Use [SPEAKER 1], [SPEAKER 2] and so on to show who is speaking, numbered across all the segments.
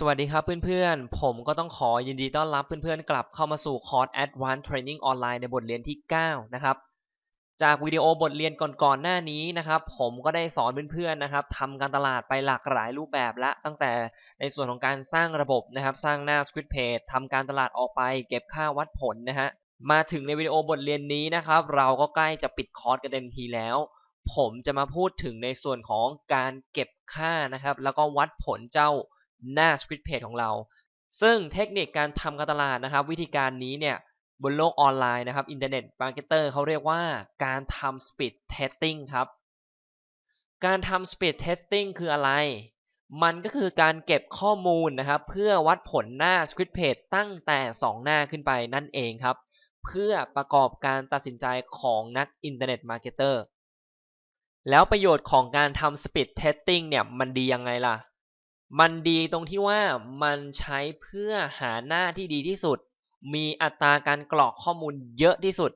[SPEAKER 1] สวัสดีครับเพื่อนๆ ผมก็ต้องขอยินดีต้อนรับเพื่อนๆ กลับเข้ามาสู่คอร์ส Advanced Training Online ในบทเรียนที่ 9 นะครับ จากวิดีโอบทเรียนก่อนๆ หน้านี้นะครับ ผมก็ได้สอนเพื่อนๆ นะครับทำการตลาดไปหลากหลายรูปแบบและ ตั้งแต่ในส่วนของการสร้างระบบนะครับ สร้างหน้า Squid Page ทำการตลาดออกไป เก็บค่าวัดผลนะฮะ มาถึงในวิดีโอบทเรียนนี้นะครับ เราก็ใกล้จะปิดคอร์สกันเต็มทีแล้วผมจะมาพูดถึงในส่วนของการเก็บค่านะครับ แล้วก็วัดผลเจ้า หน้า Squid Page ของเรา ซึ่งเทคนิคการทำการตลาดนะครับ วิธีการนี้เนี่ยบนโลกออนไลน์นะครับอินเทอร์เน็ตมาร์เก็ตเตอร์เขาเรียกว่าการทำ Speed Testing ครับ การทำ Speed Testing คืออะไร มันก็คือการเก็บข้อมูลนะครับ เพื่อวัดผลหน้า Squid Page ตั้งแต่ 2 หน้าขึ้นไปนั่นเองครับ เพื่อประกอบการตัดสินใจของนักอินเทอร์เน็ตมาร์เก็ตเตอร์แล้วประโยชน์ของการทำ Speed Testing เนี่ยมันดียังไงล่ะ มันดีตรงที่ว่ามันใช้เพื่อหาหน้าที่ดีที่สุด มีอัตราการกรอกข้อมูลเยอะที่สุด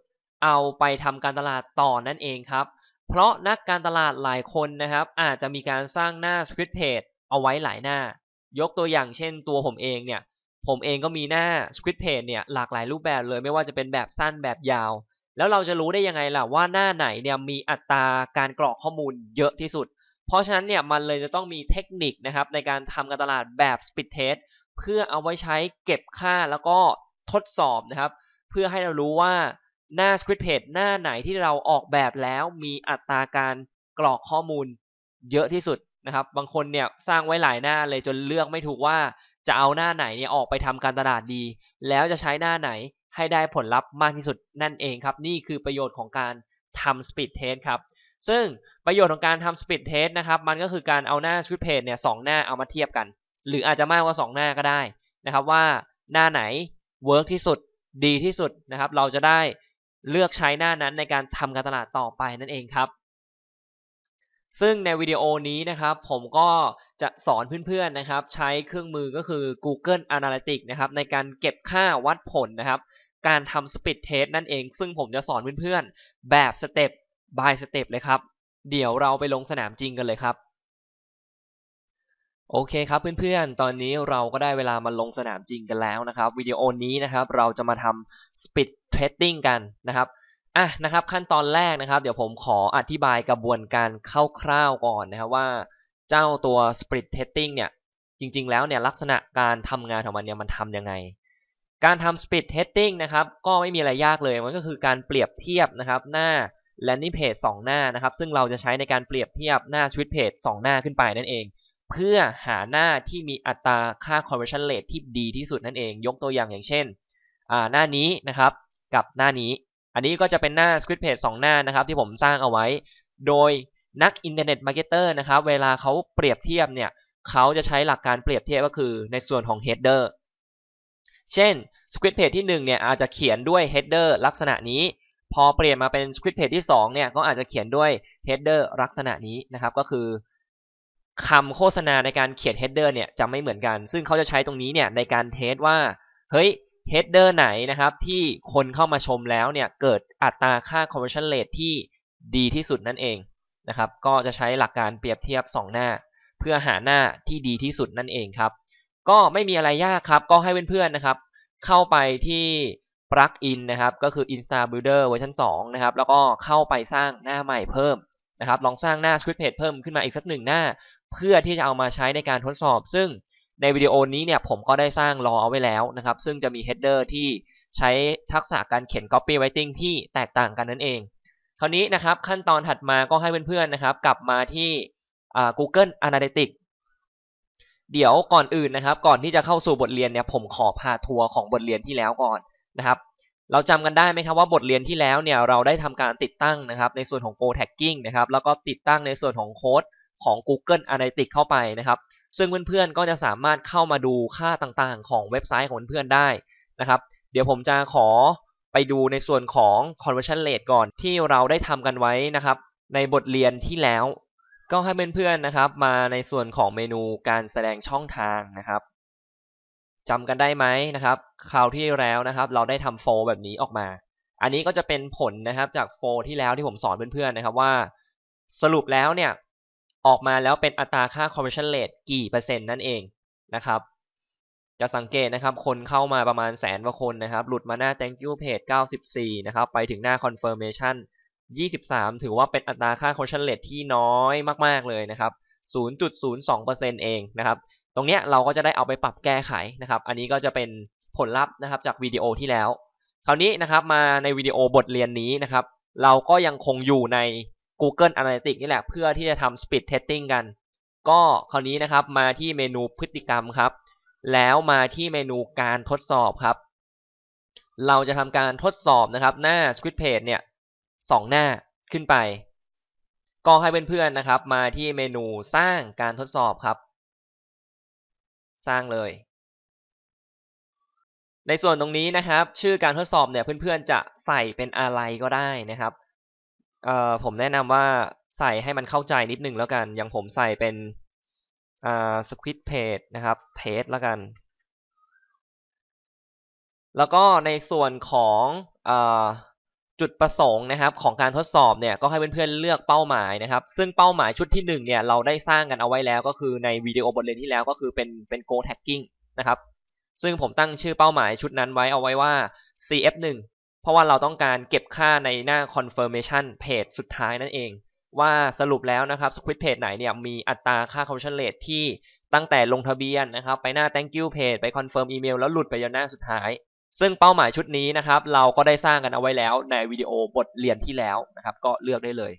[SPEAKER 1] เอาไปทำการตลาดต่อนั่นเองครับ เพราะนักการตลาดหลายคนนะครับ อาจจะมีการสร้างหน้า Squid Page เอาไว้หลายหน้า ยกตัวอย่างเช่นตัวผมเองเนี่ย ผมเองก็มีหน้า Squid Page เนี่ยหลากหลายรูปแบบเลยไม่ว่าจะเป็นแบบสั้นแบบยาว แล้วเราจะรู้ได้ยังไงล่ะว่าหน้าไหนเนี่ยมีอัตราการกรอกข้อมูลเยอะที่สุด เพราะฉะนั้นเนี่ยมันเลยจะต้องมีเทคนิคนะครับในการทำการตลาดแบบ Speed Test เพื่อเอาไว้ใช้เก็บค่าแล้วก็ทดสอบนะครับ เพื่อให้เรารู้ว่าหน้า Squid Page หน้าไหนที่เราออกแบบแล้วมีอัตราการกรอกข้อมูลเยอะที่สุดนะครับ บางคนเนี่ยสร้างไว้หลายหน้าเลยจนเลือกไม่ถูกว่าจะเอาหน้าไหนเนี่ยออกไปทำการตลาดดี แล้วจะใช้หน้าไหนให้ได้ผลลัพธ์มากที่สุดนั่นเองครับ นี่คือประโยชน์ของการทำ Speed Test ครับ ซึ่งประโยชน์ของการทำ Speed Test นะครับ มันก็คือการเอาหน้า Squid Page เนี่ยสองหน้าเอามาเทียบกัน หรืออาจจะมากกว่า 2 หน้าก็ได้นะครับว่าหน้าไหนเวิร์กที่สุดดีที่สุดนะครับ เราจะได้เลือกใช้หน้านั้นในการทำการตลาดต่อไปนั่นเองครับ ซึ่งในวิดีโอนี้นะครับผมก็จะสอนเพื่อนๆนะครับ ใช้เครื่องมือก็คือ Google Analytics นะครับในการเก็บค่าวัดผลนะครับ การทำ Speed Test นั่นเอง ซึ่งผมจะสอนเพื่อนๆแบบสเต็ป บายสเต็ปเลยครับ เดี๋ยวเราไปลงสนามจริงกันเลยครับ โอเคครับเพื่อนๆ ตอนนี้เราก็ได้เวลามาลงสนามจริงกันแล้วนะครับ วิดีโอนี้นะครับเราจะมาทำ speed trading กันนะครับอะนะครับขั้นตอนแรกนะครับ เดี๋ยวผมขออธิบายกระบวนการคร่าวๆก่อนนะครับว่าเจ้าตัว speed trading เนี่ยจริงๆแล้วเนี่ยลักษณะการทำงานของมันเนี่ยมันทำยังไง การทำ speed testing นะครับก็ไม่มีอะไรยากเลยมันก็คือการเปรียบเทียบนะครับหน้า landing page 2 หน้านะครับ ซึ่งเราจะใช้ในการเปรียบเทียบหน้า switch page 2 หน้าขึ้นไปนั่นเอง เพื่อหาหน้าที่มีอัตราค่า conversion rate ที่ดีที่สุดนั่นเอง ยกตัวอย่างอย่างเช่น หน้านี้นะครับกับหน้านี้ อันนี้ก็จะเป็นหน้า switch page 2 หน้านะครับ ที่ผมสร้างเอาไว้ โดยนักอินเทอร์เน็ตมาร์เก็ตเตอร์นะครับ เวลาเขาเปรียบเทียบเนี่ยเขาจะใช้หลักการเปรียบเทียบก็คือในส่วนของ header เช่น squid page ที่1เนี่ยอาจจะเขียนด้วย header ลักษณะนี้ พอเปลี่ยนมาเป็น Squid Page ที่2เนี่ยก็อาจจะเขียนด้วย header ลักษณะนี้นะครับก็คือคำโฆษณาในการเขียน header เนี่ยจะไม่เหมือนกัน ซึ่งเขาจะใช้ตรงนี้เนี่ยในการเทสว่าเฮ้ย header ไหนนะครับที่คนเข้ามาชมแล้วเนี่ยเกิดอัตราค่า conversion rate ที่ดีที่สุดนั่นเองนะครับก็จะใช้หลักการเปรียบเทียบ 2 หน้า เพื่อหาหน้าที่ดีที่สุดนั่นเองครับ ก็ไม่มีอะไรยากครับ ก็ให้เพื่อนๆนะครับ เข้าไปที่ ปลั๊กอินนะครับก็คือ Insta Builder เวอร์ชัน2นะครับแล้วก็เข้าไปสร้างหน้าใหม่เพิ่มนะครับลองสร้างหน้า Squid Page เพิ่มขึ้นมาอีกสักหนึ่งหน้า เพื่อที่จะเอามาใช้ในการทดสอบ ซึ่งในวิดีโอนี้เนี่ยผมก็ได้สร้างรอเอาไว้แล้วนะครับซึ่งจะมี header ที่ใช้ทักษะการเขียน copywriting ที่แตกต่างกันนั่นเอง คราวนี้นะครับขั้นตอนถัดมาก็ให้เพื่อนๆนะครับกลับมาที่ Google Analytics เดี๋ยวก่อนอื่นนะครับ ก่อนที่จะเข้าสู่บทเรียนเนี่ยผมขอพาทัวร์ของบทเรียนที่แล้วก่อน นะครับเราจำกันได้ไหมครับว่าบทเรียนที่แล้วเนี่ยเราได้ทำการติดตั้งนะครับในส่วนของ Go Tagging นะครับแล้วก็ติดตั้งในส่วนของโค้ดของ Google Analytics เข้าไปนะครับ ซึ่งเพื่อนๆก็จะสามารถเข้ามาดูค่าต่างๆ ของเว็บไซต์ของเพื่อนๆได้นะครับ เดี๋ยวผมจะขอไปดูในส่วนของ conversion rate ก่อนที่เราได้ทำกันไว้นะครับ ในบทเรียนที่แล้ว ก็ให้เพื่อนๆนะครับ มาในส่วนของเมนูการแสดงช่องทางนะครับ จำกันได้ไหมนะครับ คราวที่แล้วนะครับ เราได้ทำโฟแบบนี้ออกมา อันนี้ก็จะเป็นผลนะครับจากโฟที่แล้วที่ผมสอนเพื่อนๆนะครับว่า สรุปแล้วเนี่ย ออกมาแล้วเป็นอัตราค่า conversion rate กี่เปอร์เซ็นต์นั่นเองนะครับ จะสังเกตนะครับคนเข้ามาประมาณแสนกว่าคนนะครับ หลุดมาหน้า thank you page 94 นะครับ ไปถึงหน้า confirmation 23 ถือว่าเป็นอัตราค่า conversion rate ที่น้อยมาก ๆเลยนะครับ0.02%เองนะครับ ตรงเนี้ยเราก็จะได้เอาไปปรับแก้ไขนะครับ อันนี้ก็จะเป็นผลลัพธ์นะครับจากวิดีโอที่แล้ว คราวนี้นะครับมาในวิดีโอบทเรียนนี้นะครับ เราก็ยังคงอยู่ใน Google Analytics นี่แหละเพื่อที่จะทำ speed testing กัน ก็คราวนี้นะครับมาที่เมนูพฤติกรรมครับ แล้วมาที่เมนูการทดสอบครับ เราจะทำการทดสอบนะครับหน้า Squid Page เนี่ยสองหน้าขึ้นไป ก็ให้เพื่อนๆนะครับ มาที่เมนูสร้างการทดสอบครับ สร้างเลย ในส่วนตรงนี้นะครับ ชื่อการทดสอบเนี่ยเพื่อนๆจะใส่เป็นอะไรก็ได้นะครับผมแนะนำว่าใส่ให้มันเข้าใจนิดนึงแล้วกัน อย่างผมใส่เป็นอ่า squid page นะครับ test แล้วกัน แล้วก็ในส่วนของ จุดประสงค์นะครับของการทดสอบเนี่ยก็ให้เพื่อนๆเลือกเป้าหมายนะครับซึ่งเป้าหมายชุดที่1เนี่ยเราได้สร้างกันเอาไว้แล้วก็คือในวิดีโอบทเรียนที่แล้วก็คือเป็นเป็น go tagging นะครับซึ่งผมตั้งชื่อเป้าหมายชุดนั้นไว้เอาไว้ว่า cf1 เพราะว่าเราต้องการเก็บค่าในหน้า confirmation page สุดท้ายนั่นเอง ว่าสรุปแล้วนะครับ squid page ไหนเนี่ยมีอัตราค่า conversion rate ที่ตั้งแต่ลงทะเบียนนะครับไปหน้า thank you page ไป confirm email แล้วหลุดไปยันหน้าสุดท้าย ซึ่งเป้าหมายชุดนี้นะครับ เราก็ได้สร้างกันเอาไว้แล้วในวิดีโอบทเรียนที่แล้วนะครับ ก็เลือกได้เลย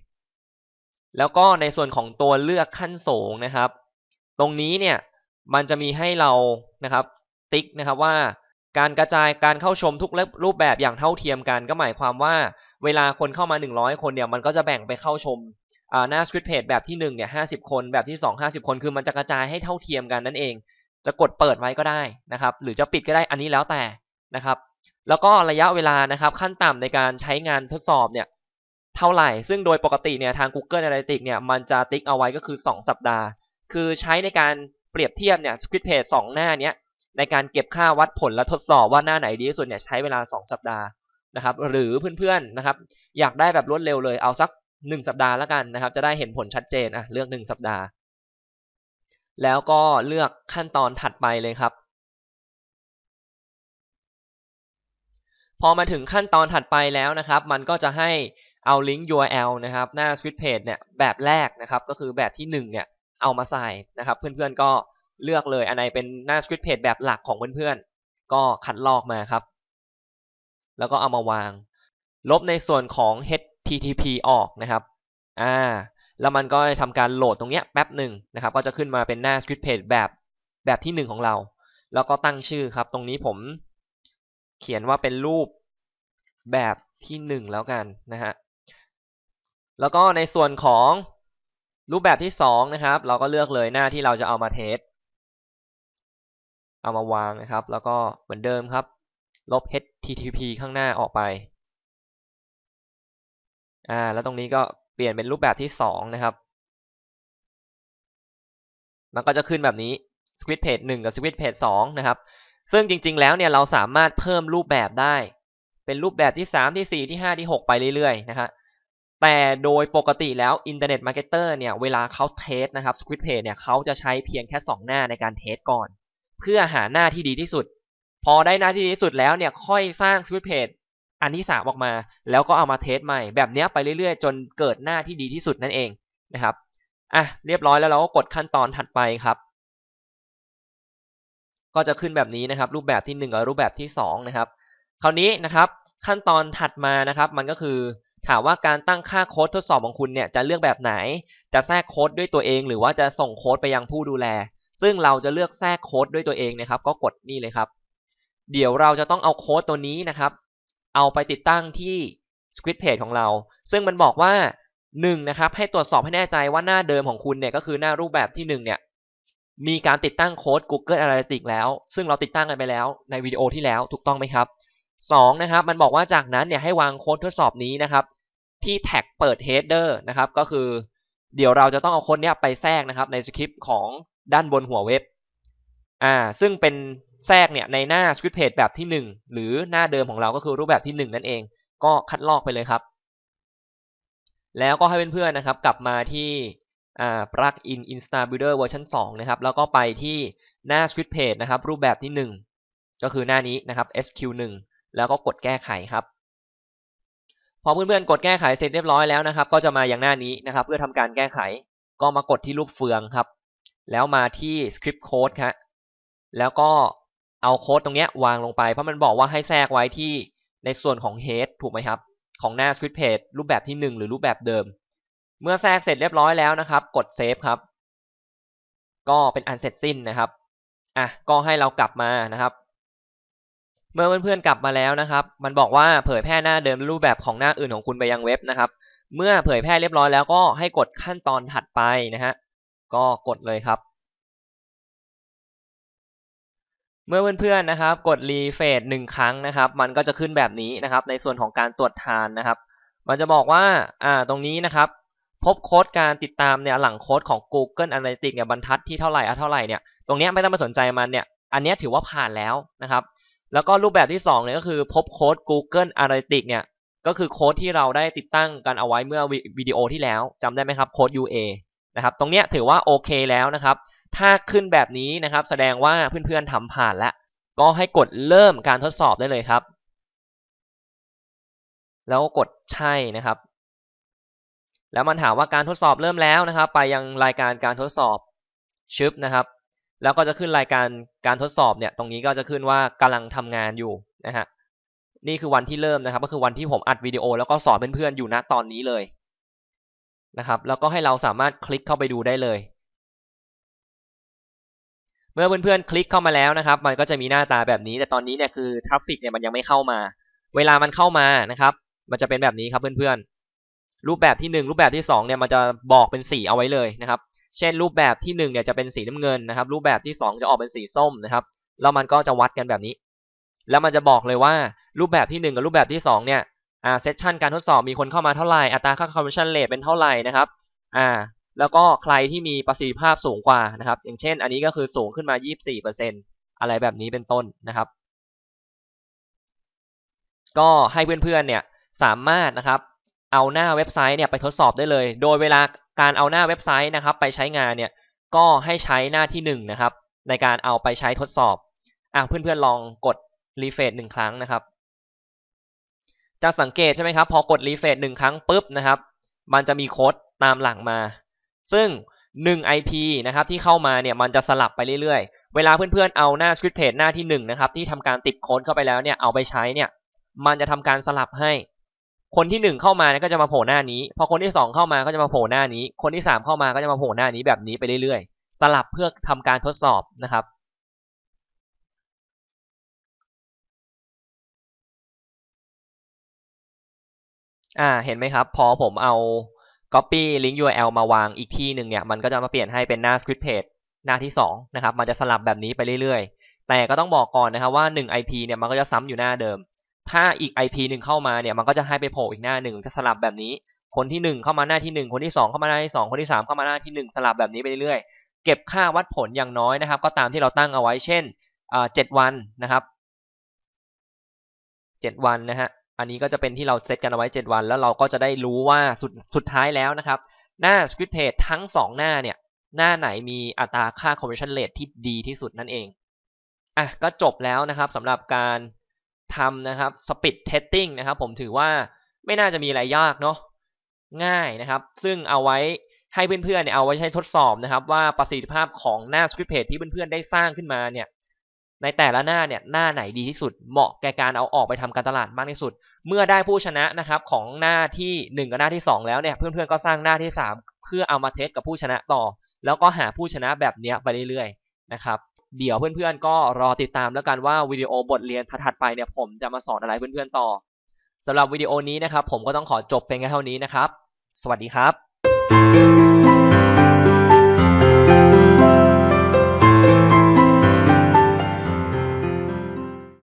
[SPEAKER 1] แล้วก็ในส่วนของตัวเลือกขั้นสูงนะครับ ตรงนี้เนี่ยมันจะมีให้เรานะครับติ๊กนะครับว่าการกระจายการเข้าชมทุกรูปแบบอย่างเท่าเทียมกัน ก็หมายความว่าเวลาคนเข้ามา 100 คนเนี่ยมันก็จะแบ่งไปเข้าชมหน้า Squid Page แบบที่1เนี่ย50 คนแบบที่ 2 50 คนคือมันจะกระจายให้เท่าเทียมกันนั่นเอง จะกดเปิดไว้ก็ได้นะครับ หรือจะปิดก็ได้อันนี้แล้วแต่ นะครับ แล้วก็ระยะเวลานะครับขั้นต่ำในการใช้งานทดสอบเนี่ยเท่าไหร่ ซึ่งโดยปกติเนี่ยทาง Google Analytics เนี่ยมันจะติ๊กเอาไว้ก็คือ 2 สัปดาห์ คือใช้ในการเปรียบเทียบเนี่ย Squid Page 2หน้าเนี้ยในการเก็บค่าวัดผลและทดสอบว่าหน้าไหนดีที่สุดเนี่ยใช้เวลา 2 สัปดาห์นะครับหรือเพื่อนๆนะครับอยากได้แบบรวดเร็วเลยเอาสัก 1 สัปดาห์แล้วกันนะครับจะได้เห็นผลชัดเจนอะเลือก 1 สัปดาห์ แล้วก็เลือกขั้นตอนถัดไปเลยครับ อมาถึงขั้นตอนถัดไปแล้วนะครับ มันก็จะให้เอาลิงก์ URL นะครับ หน้า Squid Page เนี่ยแบบแรกนะครับ ก็คือแบบที่ 1 เนี่ยเอามาใส่นะครับ เพื่อนๆก็เลือกเลยอันไหนเป็นหน้า Squid Page แบบหลักของเพื่อนๆ ก็คัดลอกมาครับ แล้วก็เอามาวาง ลบในส่วนของ HTTP ออกนะครับอ่าแล้วมันก็ทำการโหลดตรงเนี้ยแป๊บหนึ่งนะครับ ก็จะขึ้นมาเป็นหน้า Squid Page แบบแบบที่ 1 ของเรา แล้วก็ตั้งชื่อครับ ตรงนี้ผม เขียนว่าเป็นรูปแบบที่ 1 แล้วกันนะฮะแล้วก็ในส่วนของรูปแบบที่ 2 นะครับ เราก็เลือกเลยหน้าที่เราจะเอามาเทสเอามาวางนะครับ แล้วก็เหมือนเดิมครับ ลบ http ข้างหน้าออกไปอ่าแล้วตรงนี้ก็เปลี่ยนเป็นรูปแบบที่ 2 นะครับ มันก็จะขึ้นแบบนี้ Squid Page 1 กับ Squid Page 2 นะครับ ซึ่งจริง ๆ แล้วเนี่ยเราสามารถเพิ่มรูปแบบได้ เป็นรูปแบบที่ 3 ที่ 4 ที่ 5 ที่ 6 ไปเรื่อยๆนะครับแต่โดยปกติแล้ว Internet Marketer เก็ตเตอร์เนี่ยเวลาเขาเทสนะครับ Squid Page เนี่ยเขาจะใช้เพียงแค่ 2 หน้าในการเทสก่อน เพื่อหาหน้าที่ดีที่สุด พอได้หน้าที่ดีที่สุดแล้วเนี่ยค่อยสร้าง Squid Page อันที่สามออกมา แล้วก็เอามาเทสใหม่แบบนี้ไปเรื่อยๆ จนเกิดหน้าที่ดีที่สุดนั่นเองนะครับอะเรียบร้อยแล้วเราก็กดขั้นตอนถัดไปครับ ก็จะขึ้นแบบนี้นะครับ รูปแบบที่ 1 กับรูปแบบที่ 2 นะครับ คราวนี้นะครับ ขั้นตอนถัดมานะครับ มันก็คือถามว่าการตั้งค่าโค้ดทดสอบของคุณเนี่ยจะเลือกแบบไหน จะแทรกโค้ดด้วยตัวเอง หรือว่าจะส่งโค้ดไปยังผู้ดูแล ซึ่งเราจะเลือกแทรกโค้ดด้วยตัวเองนะครับ ก็กดนี่เลยครับ เดี๋ยวเราจะต้องเอาโค้ดตัวนี้นะครับ เอาไปติดตั้งที่ Squid Page ของเรา ซึ่งมันบอกว่า1นะครับให้ตรวจสอบให้แน่ใจว่าหน้าเดิมของคุณเนี่ยก็คือหน้ารูปแบบที่1เนี่ย มีการติดตั้งโค้ด Google Analytics แล้ว ซึ่งเราติดตั้งกันไปแล้วในวิดีโอที่แล้วถูกต้องไหมครับ2นะครับมันบอกว่าจากนั้นเนี่ยให้วางโค้ดทดสอบนี้นะครับที่แท็กเปิด header นะครับก็คือเดี๋ยวเราจะต้องเอาโค้ดเนี้ยไปแทรกนะครับในสคริปต์ของด้านบนหัวเว็บอ่าซึ่งเป็นแทรกเนี่ยในหน้า Script Page แบบที่ 1 หรือหน้าเดิมของเราก็คือรูปแบบที่ 1 นั่นเอง ก็คัดลอกไปเลยครับ แล้วก็ให้เพื่อนๆนะครับกลับมาที่ อ่า plugin install builder เวอร์ชัน2นะครับแล้วก็ไปที่หน้า script page นะครับรูปแบบที่ 1 ก็คือหน้านี้นะครับ sq1 แล้วก็กดแก้ไขครับ พอเพื่อนๆกดแก้ไขเสร็จเรียบร้อยแล้วนะครับ ก็จะมาอย่างหน้านี้นะครับ เพื่อทำการแก้ไข ก็มากดที่รูปเฟืองครับ แล้วมาที่ script code ครับแล้วก็เอาโค้ดตรงนี้วางลงไป เพราะมันบอกว่าให้แทรกไว้ที่ในส่วนของ head ถูกไหมครับ ของหน้า script page รูปแบบที่ 1 หรือรูปแบบเดิม เมื่อแทรกเสร็จเรียบร้อยแล้วนะครับ กด save ครับ ก็เป็นอันเสร็จสิ้นนะครับอะก็ให้เรากลับมานะครับ เมื่อเพื่อนๆกลับมาแล้วนะครับ มันบอกว่าเผยแพร่หน้าเดิมรูปแบบของหน้าอื่นของคุณไปยังเว็บนะครับ เมื่อเผยแพร่เรียบร้อยแล้วก็ให้กดขั้นตอนถัดไปนะฮะก็กดเลยครับ เมื่อเพื่อนๆนะครับ กดรีเฟซหนึ่งครั้งนะครับ มันก็จะขึ้นแบบนี้นะครับ ในส่วนของการตรวจทานนะครับ มันจะบอกว่าอ่าตรงนี้นะครับ พบโค้ดการติดตามเนี่ยหลังโค้ดของ Google Analytics เนี่ยบรรทัดที่เท่าไหร่อะเท่าไหร่เนี่ยตรงนี้ไม่ต้องมาสนใจมันเนี่ยอันนี้ถือว่าผ่านแล้วนะครับ แล้วก็รูปแบบที่2เนี่ยก็คือพบโค้ด Google Analytics เนี่ยก็คือโค้ดที่เราได้ติดตั้งกันเอาไว้เมื่อวิดีโอที่แล้วจำได้ไหมครับโค้ด UA นะครับตรงนี้ถือว่าโอเคแล้วนะครับ ถ้าขึ้นแบบนี้นะครับ แสดงว่าเพื่อนๆทำผ่านแล้วก็ให้กดเริ่มการทดสอบได้เลยครับ แล้วกดใช่นะครับ แล้วมันถามว่าการทดสอบเริ่มแล้วนะครับ ไปยังรายการการทดสอบชึบนะครับ แล้วก็จะขึ้นรายการการทดสอบเนี่ย ตรงนี้ก็จะขึ้นว่ากำลังทำงานอยู่นะฮะนี่คือวันที่เริ่มนะครับ ก็คือวันที่ผมอัดวิดีโอแล้วก็สอนเพื่อนๆอยู่ณตอนนี้เลยนะครับ แล้วก็ให้เราสามารถคลิกเข้าไปดูได้เลย เมื่อเพื่อนๆคลิกเข้ามาแล้วนะครับ มันก็จะมีหน้าตาแบบนี้ แต่ตอนนี้เนี่ยคือทราฟฟิกเนี่ยมันยังไม่เข้ามา เวลามันเข้ามานะครับ มันจะเป็นแบบนี้ครับเพื่อนๆ รูปแบบที่ 1 รูปแบบที่ 2เนี่ยมันจะบอกเป็นสีเอาไว้เลยนะครับ เช่นรูปแบบที่1เนี่ยจะเป็นสีน้ำเงินนะครับ รูปแบบที่ 2 จะออกเป็นสีส้มนะครับแล้วมันก็จะวัดกันแบบนี้ แล้วมันจะบอกเลยว่ารูปแบบที่ 1 กับรูปแบบที่2เนี่ยอ่าเซสชันการทดสอบมีคนเข้ามาเท่าไหร่อัตราค่าคอมมิชชั่นเลทเป็นเท่าไหร่นะครับอ่าแล้วก็ใครที่มีประสิทธิภาพสูงกว่านะครับ อย่างเช่น อันนี้ก็คือสูงขึ้นมา 24%อะไรแบบนี้เป็นต้นนะครับ ก็ให้เพื่อนๆเนี่ยสามารถนะครับ เอาหน้าเว็บไซต์เนี่ยไปทดสอบได้เลย โดยเวลาการเอาหน้าเว็บไซต์นะครับไปใช้งานเนี่ยก็ให้ใช้หน้าที่1นนะครับ ในการเอาไปใช้ทดสอบอะเพื่อนๆลองกดรีเฟรชหนึ่งครั้งนะครับ จะสังเกตใช่ไหมครับ พอกดรีเฟรชหนึ่งครั้งปุ๊บนะครับ มันจะมีโค้ดตามหลังมา ซึ่ง 1 IP นะครับที่เข้ามาเนี่ยมันจะสลับไปเรื่อยๆ เวลาเพื่อนๆเอาหน้า script page หน้าที่1นะครับที่ทำการติดโค้ดเข้าไปแล้วเนี่ยเอาไปใช้เนี่ยมันจะทำการสลับให้ คนที่1เข้ามาเนี่ยก็จะมาโผล่หน้านี้ พอคนที่2เข้ามาก็จะมาโผล่หน้านี้ คนที่3เข้ามาก็จะมาโผล่หน้านี้แบบนี้ไปเรื่อยๆ สลับเพื่อทำการทดสอบนะครับอ่าเห็นไหมครับ พอผมเอา Copy Link URL มาวางอีกที่หนึ่งเนี่ย มันก็จะมาเปลี่ยนให้เป็นหน้า Script Page หน้าที่2นะครับ มันจะสลับแบบนี้ไปเรื่อยๆ แต่ก็ต้องบอกก่อนนะครับว่า 1 IP เนี่ยมันก็จะซ้ำอยู่หน้าเดิม ถ้าอีก IP หนึ่งเข้ามาเนี่ยมันก็จะให้ไปโผล่อีกหน้าหนึ่งจะสลับแบบนี้ คนที่ 1 เข้ามาหน้าที่ 1 คนที่ 2 เข้ามาหน้าที่ 2 คนที่ 3 เข้ามาหน้าที่ 1 สลับแบบนี้ไปเรื่อยๆเก็บค่าวัดผลอย่างน้อยนะครับ ก็ตามที่เราตั้งเอาไว้เช่นเจ็ดวันนะครับ7วันนะฮะอันนี้ก็จะเป็นที่เราเซตกันเอาไว้ 7 วัน แล้วเราก็จะได้รู้ว่าสุดสุดท้ายแล้วนะครับ หน้า script page ทั้ง 2 หน้าเนี่ย หน้าไหนมีอัตราค่า conversion rate ที่ดีที่สุดนั่นเองอะก็จบแล้วนะครับสำหรับการ ทำนะครับ speed testing นะครับ ผมถือว่าไม่น่าจะมีอะไรยากเนาะง่ายนะครับ ซึ่งเอาไว้ให้เพื่อนๆเนี่ยเอาไว้ใช้ทดสอบนะครับ ว่าประสิทธิภาพของหน้า script page ที่เพื่อนๆได้สร้างขึ้นมาเนี่ยในแต่ละหน้าเนี่ยหน้าไหนดีที่สุดเหมาะแก่การเอาออกไปทำการตลาดมากที่สุด เมื่อได้ผู้ชนะนะครับของหน้าที่ 1 กับหน้าที่ 2 แล้วเนี่ยเพื่อนๆก็สร้างหน้าที่ 3 เพื่อเอามาเทสกับผู้ชนะต่อ แล้วก็หาผู้ชนะแบบนี้ไปเรื่อยๆนะครับ เดี๋ยวเพื่อนๆก็รอติดตามแล้วกันว่าวิดีโอบทเรียนถัดไปเนี่ยผมจะมาสอนอะไรเพื่อนๆต่อสำหรับวิดีโอนี้นะครับผมก็ต้องขอจบเพียงแค่เท่านี้นะครับ สวัสดีครับ